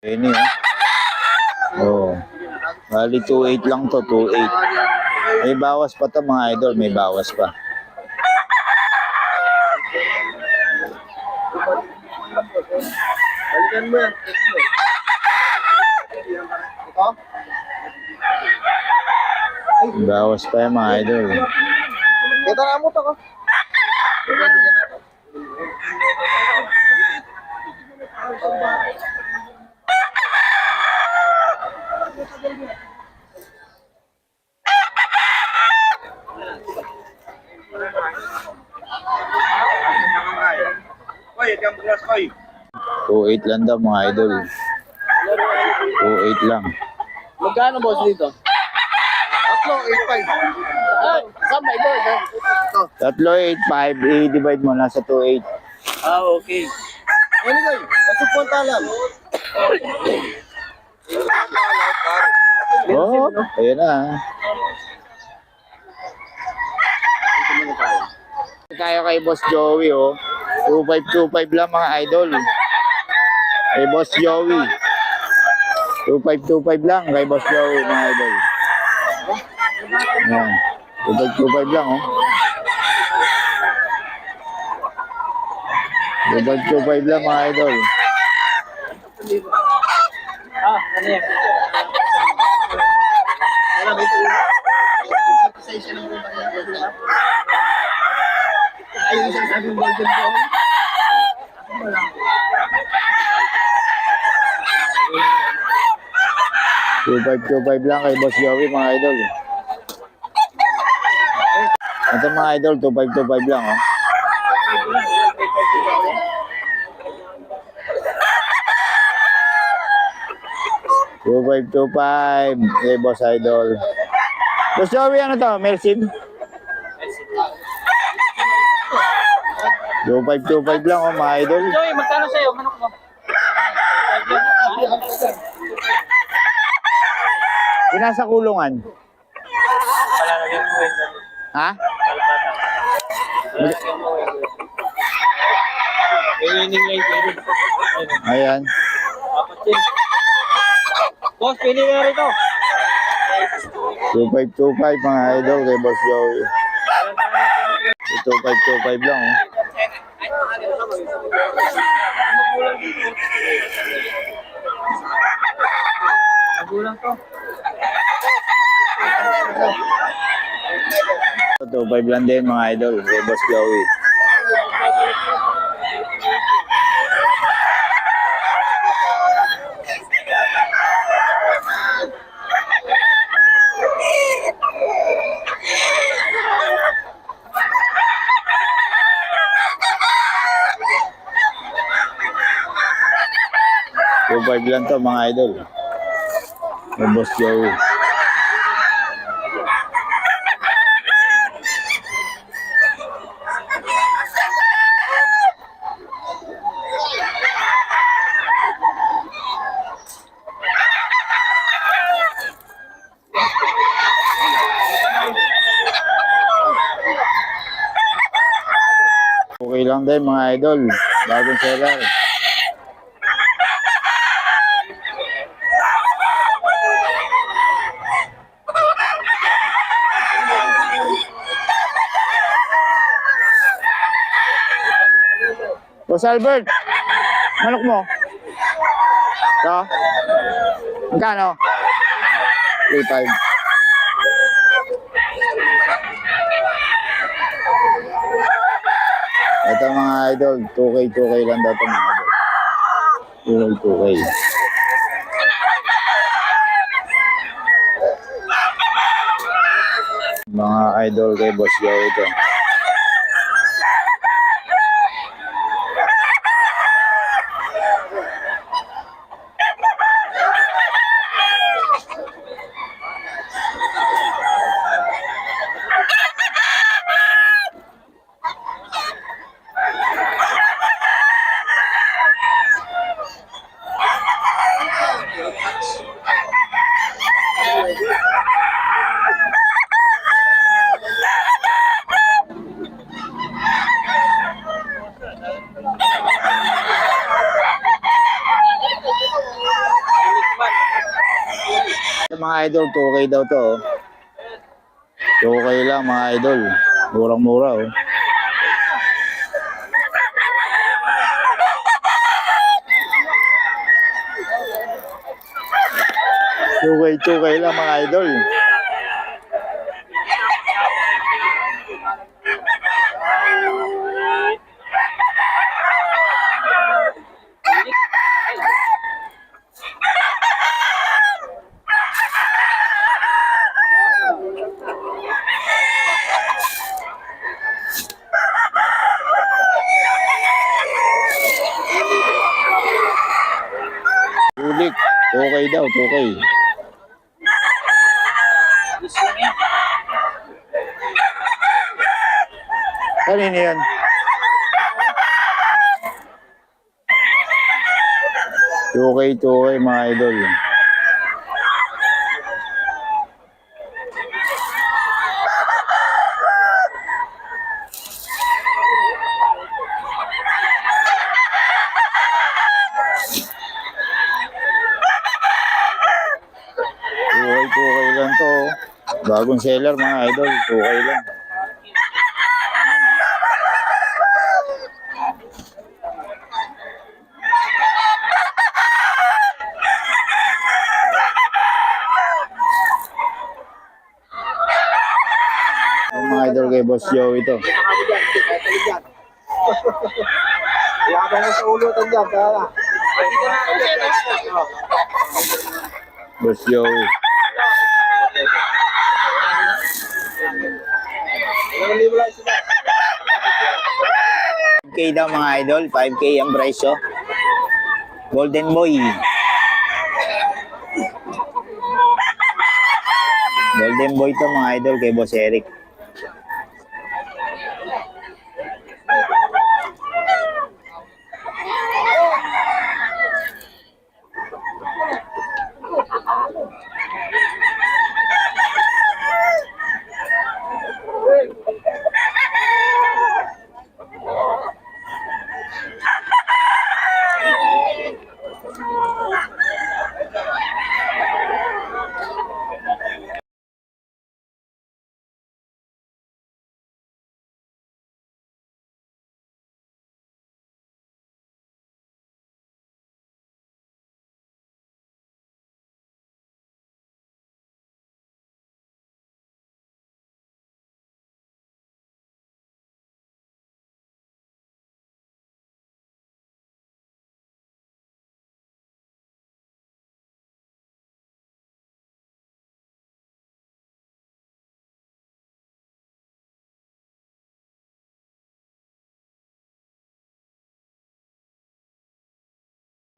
Ini oh. Oh. Bali 2.8 lang to, 2.8. May bawas pa to mga idol, may bawas pa. Balikan mo yan. Ito? Bawas pa yung mga idol. Ito na mo to ko. Oy, ito ang bulas, oy. 2.8 lang daw mga idol. 2.8 lang. Magkano boss dito? Tatlo, 8.5. Ay, saan ba ito? Tatlo 8.5, i-divide mo na sa 2.8. Ah, okay. Ano ba yun? Kasupon talam. Oh, ayun na. Tayo kay Boss Joey, oh. 2525 lang mga idol. Kay Boss Joey. 2525 lang kay Boss Joey mga idol. Yan. 2525 lang, oh. 2525 lang mga idol. Ah, ano yan? Wala ba ito yan? Ayun isang sabing golden ball. Two five two five lang kay Boss Joey mga idol. Ito mga idol, 2525 lang oh. Two five two five kay Boss Idol. Boss Joey, ano to? Mersim? Two five two five lang oh mga idol. Joey, magkano sa'yo? Manok mo? Pinasa kulungan. Wala na yan po. Ha? Lang. Ayan. Boss, pili na rito. 2525 mga idol kay Boss Joey. 2525 lang oh. Magulang to. 25 lang din mga idol kay Boss Joey. Two five lang to mga idol. Kay Boss Joey. Din mga idol. Bagong seller. Boss Albert, manok mo? Ito? Magkano? 3.5. Ito mga idol, 2K, 2K lang daw ito mga idol. 2K, 2K. Mga idol kay Boss Joe ito. Idol, 2K daw to. oh. 2K lang mga idol. Murang-mura oh. Tukay lang mga idol. Tukay daw, tukay. Kanina yan? Tukay, tukay mga idol. Tukay, tukay lang to. oh. Bagong seller mga idol, tukay lang. Yung mga idol kay Boss Joe ito. Iabang mo sa ulo ito na. Boss Joe. 5K daw mga idol, 5K ang presyo. Golden Boy. Golden Boy to mga idol kay Boss Eric.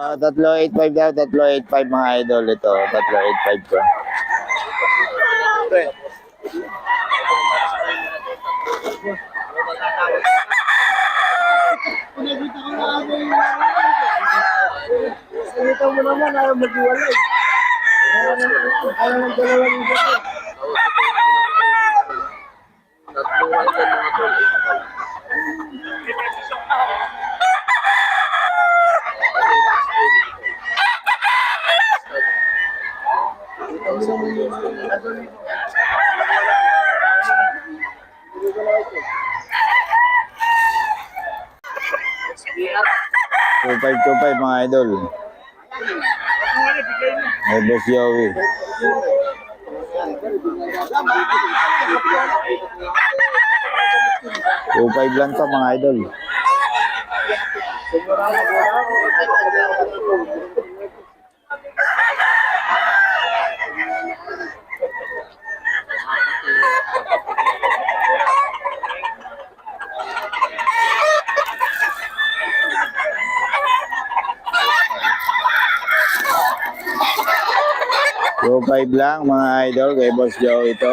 Ah, tatlo 85 daw, tatlo 85 mga idol ito. Tatlo 85 ko. Sinita mo naman, ayaw ng- ayaw ng dalawang isa ko. Two five, two five mga idol. May Boss Joey. Two five lang to mga idol. Two five lang mga idol kay Boss Joey ito.